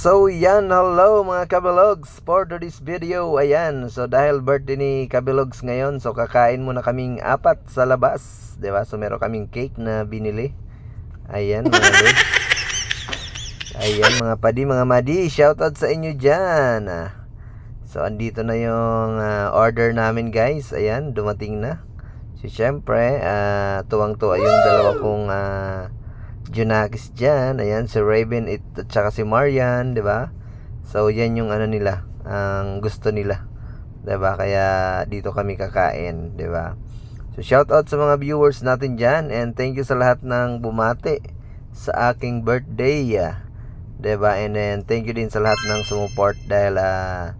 So yan, hello mga kabilogs for today's video. Ayan, so dahil birthday ni kabilogs ngayon, so kakain muna kaming apat sa labas. ba So meron kaming cake na binili. Ayan mga. Ayan mga padi, mga madi, shoutout sa inyo dyan. Ah, So andito na yung ah, order namin guys. Ayan, dumating na. So syempre, ah, tuwang-tuwa yung dalawa kong ah, Junakis dyan. Ayan, si Raven it, at saka si Marian, di ba? So, yan yung ano nila, ang gusto nila. Di ba? Kaya dito kami kakain, di ba? So, shout out sa mga viewers natin dyan and thank you sa lahat ng bumati sa aking birthday. ah. Di ba? And then, thank you din sa lahat ng sumuport dahil ah,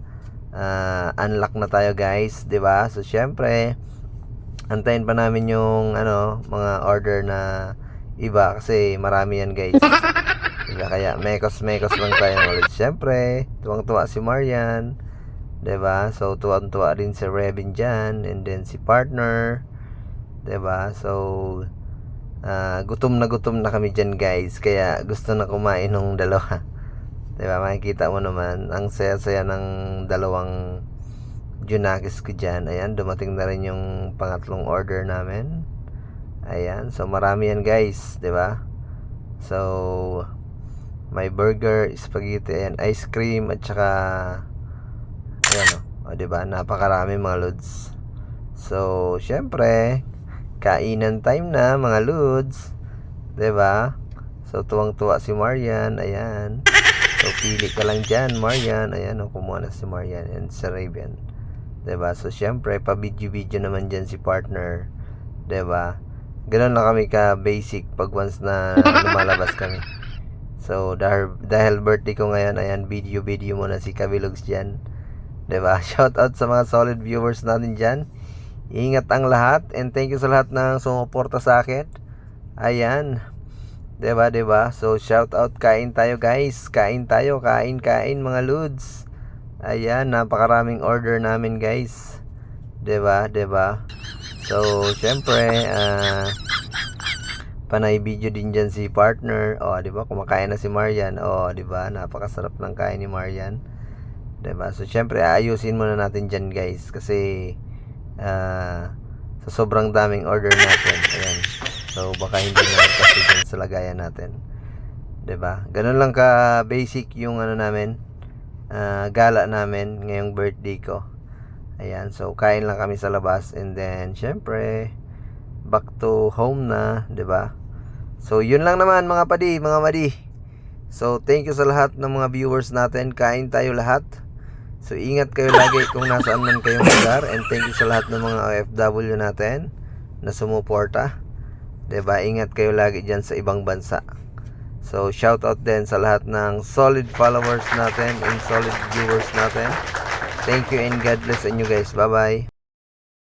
ah, unlock na tayo guys, di ba? So, syempre, antayin pa namin yung ano, mga order na iba kasi marami yan guys. Diba? Kaya mekos-mekos lang tayo ulit. Siyempre, tuwang-tuwa si Marian. ba So, tuwang-tuwa din si Revin dyan. And then si partner. ba So, ah, gutom na gutom na kami dyan guys. Kaya gusto na kumain ng dalawa. ba Makikita mo naman. Ang saya-saya ng dalawang Junakis ko dyan. Ayan, dumating na rin yung pangatlong order namin. Ayan, so marami yan guys, 'di ba? So may burger, spaghetti, and ice cream at saka ayan oh, 'di ba? Napakarami mga lods. So, syempre, kainan time na mga lods. 'Di ba? So tuwang-tuwa si Marian, ayan. So pili ka lang diyan, Marian. Ayan, oh, kumuha na si Marian and si Raven. 'Di ba? So syempre, pa-video-video naman diyan si partner. 'Di ba? Ganun lang kami ka basic pag once na lumalabas kami. So dahil, dahil birthday ko ngayon, ayan video video muna si Kabilogs diyan. 'Di ba? Shout out sa mga solid viewers natin diyan. Ingat ang lahat and thank you sa lahat ng sumuporta sa akin. Ayan. ba, 'di ba? So shout out kain tayo guys. Kain tayo, kain kain mga lods. Ayan, napakaraming order namin guys. 'Di ba? 'Di ba? So, syempre, ah panay video din dyan si partner. O, di ba? Kumakain na si Marian. O, di ba? Napakasarap ng kain ni Marian. Di ba? So, syempre, ayusin muna natin dyan, guys. Kasi, ah sa sobrang daming order natin. Ayan. So, baka hindi na kasi dyan sa lagayan natin. Di ba? Ganun lang ka basic yung ano namin. ah, gala namin ngayong birthday ko. Ayan, so kain lang kami sa labas and then syempre back to home na, 'di ba? So yun lang naman mga padi, mga madi. So thank you sa lahat ng mga viewers natin. Kain tayo lahat. So ingat kayo lagi kung nasaan man kayong lugar and thank you sa lahat ng mga OFW natin na sumuporta. 'Di ba? Ingat kayo lagi diyan sa ibang bansa. So shout out din sa lahat ng solid followers natin and solid viewers natin. Thank you and God bless inyo guys. Bye-bye.